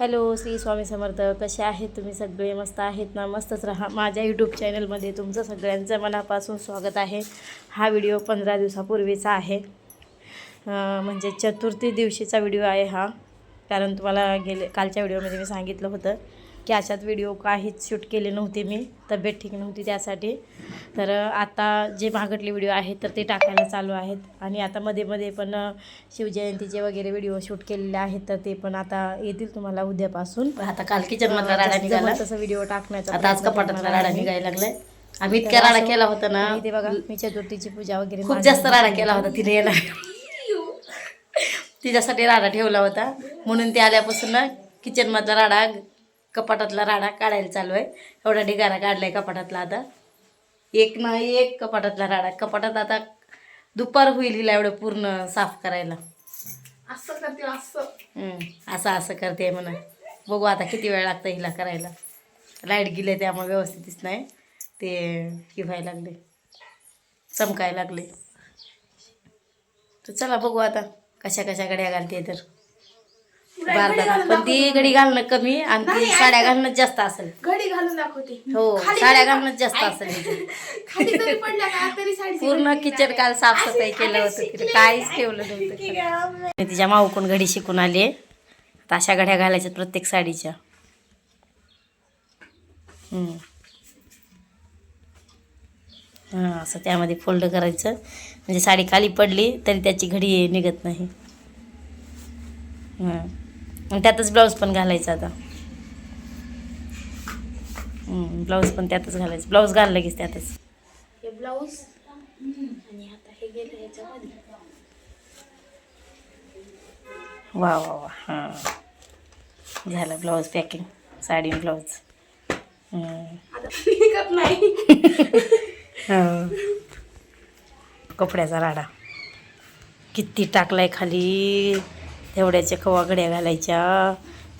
Hello Shri Swami Samarth. कसे आहेत तुम्ही सगळे? मस्त आहेत ना? मस्तच राहा. माझ्या यूट्यूब चॅनलमध्ये तुमचं सगळ्यांचं मनापासून स्वागत आहे. हा व्हिडिओ पंधरा दिवसापूर्वीचा आहे. म्हणजे चतुर्थी दिवशीचा व्हिडिओ आहे हा. कारण तुम्हाला गेले कालच्या व्हिडिओमध्ये मी सांगितलं होतं की अशात व्हिडिओ काहीच शूट केले नव्हते मी तब्येत ठीक नव्हती त्यासाठी. तर आता जे मागटले व्हिडिओ आहेत तर ते टाकायला चालू आहेत. आणि आता मध्ये मध्ये पण शिवजयंतीचे वगैरे व्हिडिओ शूट केलेले आहेत तर ते पण आता येतील तुम्हाला उद्यापासून. आता काल किचन मधला राडा निघाला. तसं व्हिडिओ टाकण्याचा आता आज कपाटातला राडा. निघायला लागलाय. आम्ही तर इतक्या राडा केला होता ना. ते बघा मी चतुर्थीची पूजा वगैरे खूप. जास्त राडा केला होता तिने याला तिच्यासाठी राडा ठेवला होता. म्हणून ते आल्यापासून ना किचन मधला राडा कपाटातला राडा काढायला चालू आहे. एवढा ढिगारा काढलाय कपाटातला आता. एक ना एक कपाटातला राडा. कपाटात आता दुपार होईल हिला एवढं पूर्ण साफ करायला. असं करते असं. असं असं करते म्हणा बघू आता किती वेळ लागतं हिला करायला. लाइट गेले त्यामुळे व्यवस्थितच नाही. ते हे व्हायला लागले. चमकायला लागले. तर चला बघू आता. कशा कशा गड्या घालते तर? भारतात पण ती गडी घालणं कमी आणि ती साड्या घालणं जास्त असेल. घडी घालून दाखवते. हो साड्या घालणं जास्त असेल. तरी तरी पूर्ण किचन काल साफसफाई केलं होतं तिने काहीच ठेवलं नव्हतं. मी तिच्या माऊकून घडी शिकून आले. आता अशा घड्या घालायच्यात प्रत्येक साडीच्या. हम्म. हां असं त्यामध्ये फोल्ड करायचं. म्हणजे साडी खाली पडली तरी त्याची घडी निघत नाही. हां. आणि त्यातच ब्लाऊज पण घालायचं आता. ब्लाऊज पण त्यातच घालायचं. ब्लाऊज घाललं लगेच त्यातच. हे ब्लाऊज आणि आता हे गेलं ह्याच्यामध्ये वा वा वा. हां. झालं ब्लाऊज पॅकिंग साडी ब्लाऊज आता निघत नाही. हो. कपड्याचा राडा. किती टाकलाय खाली. तेवढ्याच्या कवा घड्या घालायच्या.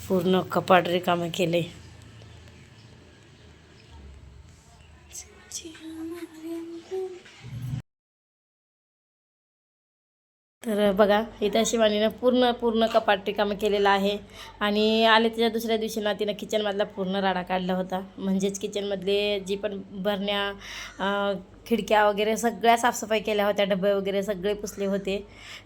पूर्ण कपाट रिकामं केले तर बघा इथं शिवानीनं पूर्ण पूर्ण कपाट रिकामं केलेलं आहे. आणि आले त्याच्या दुसऱ्या दिवशी ना तिनं किचनमधला पूर्ण राडा काढला होता. म्हणजेच किचनमधले जी पण भरण्या खिडक्या वगैरे सगळ्या साफसफाई केल्या होत्या. डबे वगैरे सगळे पुसले होते.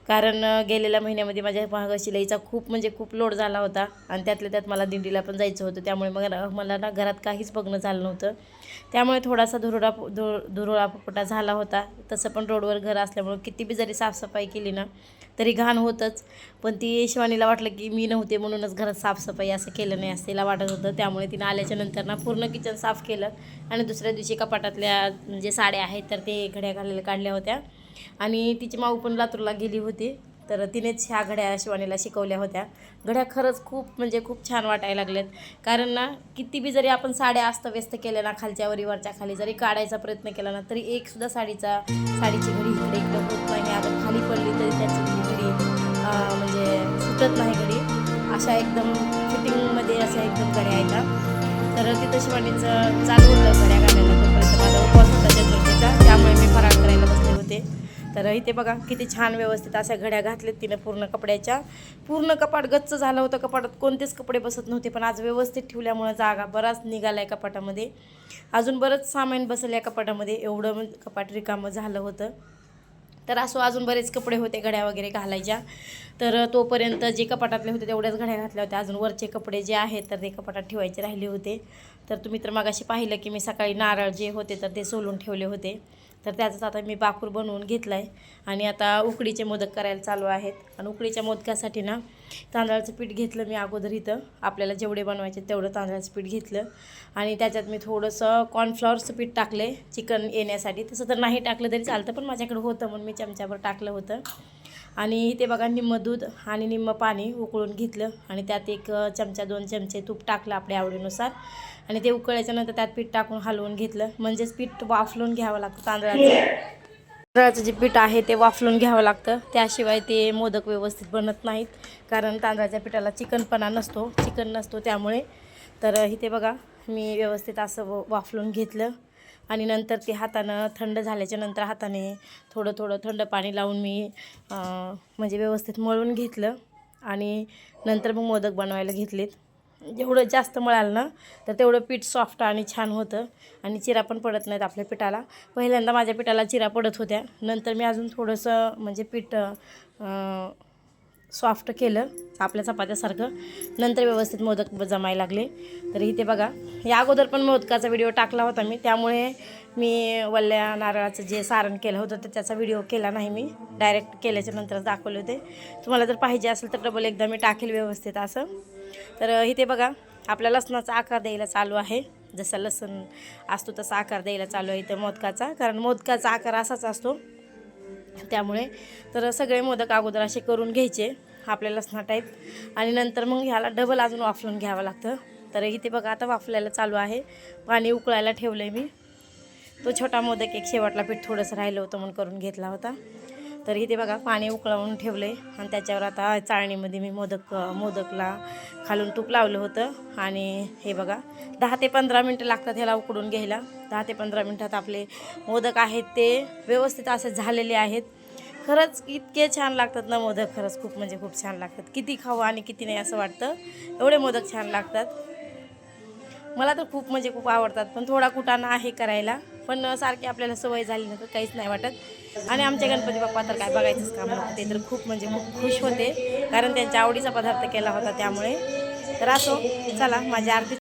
कारण गेलेल्या महिन्यामध्ये माझ्या महाग शिलाईचा खूप म्हणजे खूप लोड झाला होता. आणि त्यातल्या त्यात मला दिंडीला पण जायचं होतं. त्यामुळे मग मला ना घरात काहीच बघणं झालं नव्हतं. त्यामुळे थोडासा धुरोडा धु धुरोळा फुफुटा झाला होता. तसं पण रोडवर घर असल्यामुळं किती बी जरी साफसफाई केली ना तरी घाण होतंच. पण ती शिवानीला वाटलं की मी नव्हते म्हणूनच घरात साफसफाई असं केलं नाही असं तिला वाटत होतं. त्यामुळे तिनं आल्याच्यानंतर ना पूर्ण किचन साफ केलं आणि दुसऱ्या दिवशी कपाटातल्या जे साड्या आहेत तर ते घड्या घालायला काढल्या होत्या. आणि तिची माऊ पण लातूरला गेली होती. तर तिनेच ह्या घड्या शिवानीला शिकवल्या होत्या. घड्या खरंच खूप म्हणजे खूप छान वाटायला लागल्यात. कारण ना किती बी जरी आपण साड्या अस्तव्यस्त केल्या ना खालच्या वरी वरच्या खाली जरी काढायचा प्रयत्न केला ना तरी एकसुद्धा साडीचा साडीची घडी इकडे इकडे होत नाही. आपण खाली पडली तरी त्याची घडी म्हणजे सुटत नाही घडी. अशा एकदम फिटिंगमध्ये अशा एकदम घड्या आहेत तर तिथं शिवानीचं चालू होतं घड्या काढायला तोपर्यंत. माझा उपवास होता चतुर्थीचा त्यामुळे मी फराळ करायला बसले होते. तर इथे बघा किती छान व्यवस्थित अशा घड्या घातल्यात तिनं पूर्ण कपड्याच्या. पूर्ण कपाट गच्च झालं होतं कपाटात कोणतेच कपडे बसत नव्हते पण आज व्यवस्थित ठेवल्यामुळं जागा बराच निघाला आहे कपाटामध्ये. अजून बरंच सामान बसलं या कपाटामध्ये एवढं म्हणजे कपाट रिकामं झालं होतं. तर असो अजून बरेच कपडे होते घड्या वगैरे घालायच्या. तर तोपर्यंत जे कपाटातले होते तेवढ्याच घड्या घातल्या होत्या. अजून वरचे कपडे जे आहेत तर ते कपाटात ठेवायचे राहिले होते. तर तुम्ही तर मागाशी पाहिलं की मी सकाळी नारळ जे होते तर ते सोलून ठेवले होते. तर त्याचाच आता मी बाकूर बनवून घेतला आहे आणि आता उकडीचे मोदक करायला चालू आहेत. आणि उकडीच्या मोदकासाठी ना तांदळाचं पीठ घेतलं मी अगोदर इथं. आपल्याला जेवढे बनवायचे तेवढं तांदळाचं पीठ घेतलं. आणि त्याच्यात मी थोडंसं कॉर्नफ्लॉवरचं पीठ टाकले चिकन येण्यासाठी. तसं तर नाही टाकलं तरी चालतं पण माझ्याकडे होतं म्हणून मी चमच्यावर टाकलं होतं. आणि ते बघा निम्म दूध आणि निम्म पाणी उकळून घेतलं. आणि त्यात एक चमचा दोन चमचे तूप टाकलं आपल्या आवडीनुसार. आणि ते उकळल्याच्या नंतर त्यात पीठ टाकून हलवून घेतलं. म्हणजेच पीठ वाफलून घ्यावं लागतं तांदळाचं. तांदळाचं जे पीठ आहे ते वाफलून घ्यावं लागतं. त्याशिवाय ते मोदक व्यवस्थित बनत नाहीत. कारण तांदळाच्या पिठाला चिकनपणा नसतो. चिकन नसतो त्यामुळे. तर इथे बघा मी व्यवस्थित असं व- वाफलून घेतलं. आणि नंतर ते हातानं थंड झाल्याच्यानंतर हाताने थोडं थोडं थंड पाणी लावून मी म्हणजे व्यवस्थित मळून घेतलं. आणि नंतर मग मोदक बनवायला घेतलेत. जेवढं जास्त मळालं ना तर तेवढं पीठ सॉफ्ट आणि छान होतं. आणि चिरा पण पडत नाहीत आपल्या पिठाला. पहिल्यांदा माझ्या पिठाला चिरा पडत होत्या. नंतर मी अजून थोडंसं म्हणजे पीठ सॉफ्ट केलं आपल्या चपात्यासारखं. नंतर व्यवस्थित मोदक जमायला लागले. तर इथे बघा या अगोदर पण मोदकाचा व्हिडिओ टाकला होता मी. त्यामुळे मी वल्ल्या नारळाचं जे सारण केलं होतं तर त्याचा व्हिडिओ केला नाही मी. डायरेक्ट केल्याच्या नंतरच दाखवले होते. तुम्हाला जर पाहिजे असेल तर डबल एकदा मी टाकेल व्यवस्थित असं. तर इथे बघा आपल्या लसणाचा आकार द्यायला चालू आहे. जसा लसण असतो तसा आकार द्यायला चालू आहे इथं मोदकाचा. कारण मोदकाचा आकार असाच असतो. त्यामुळे तर सगळे मोदक अगोदर असे करून घ्यायचे आपल्या लसणा टाईप आणि नंतर मग ह्याला डबल अजून वाफलून घ्यावं लागतं. तर इथे बघा आता वाफलायला चालू आहे. पाणी उकळायला ठेवलं आहे मी. तो छोटा मोदक एक शेवटला पीठ थोडंसं राहिलं होतं म्हणून करून घेतला होता. तर इथे बघा पाणी उकळवून ठेवलं आहे आणि त्याच्यावर आता चाळणीमध्ये मी मोदक मोदकला खालून तूप लावलं होतं. आणि हे बघा दहा ते पंधरा मिनटं लागतात ह्याला उकडून घ्यायला. दहा ते पंधरा मिनटात आपले मोदक आहेत ते व्यवस्थित असे झालेले आहेत. खरंच इतके छान लागतात ना मोदक. खरंच खूप म्हणजे खूप छान लागतात. किती खावं आणि किती नाही असं वाटतं. एवढे मोदक छान लागतात. मला तर खूप म्हणजे खूप आवडतात पण थोडा कुटाणा आहे करायला. पण सारखी आपल्याला सवय झाली ना तर काहीच नाही वाटत. आणि आमचे गणपती बाप्पा तर काय बघायचंच काम नव्हतं. ते तर खूप म्हणजे खूप खुश होते. कारण त्यांच्या आवडीचा पदार्थ केला होता त्यामुळे. तर असो चला माझी आरती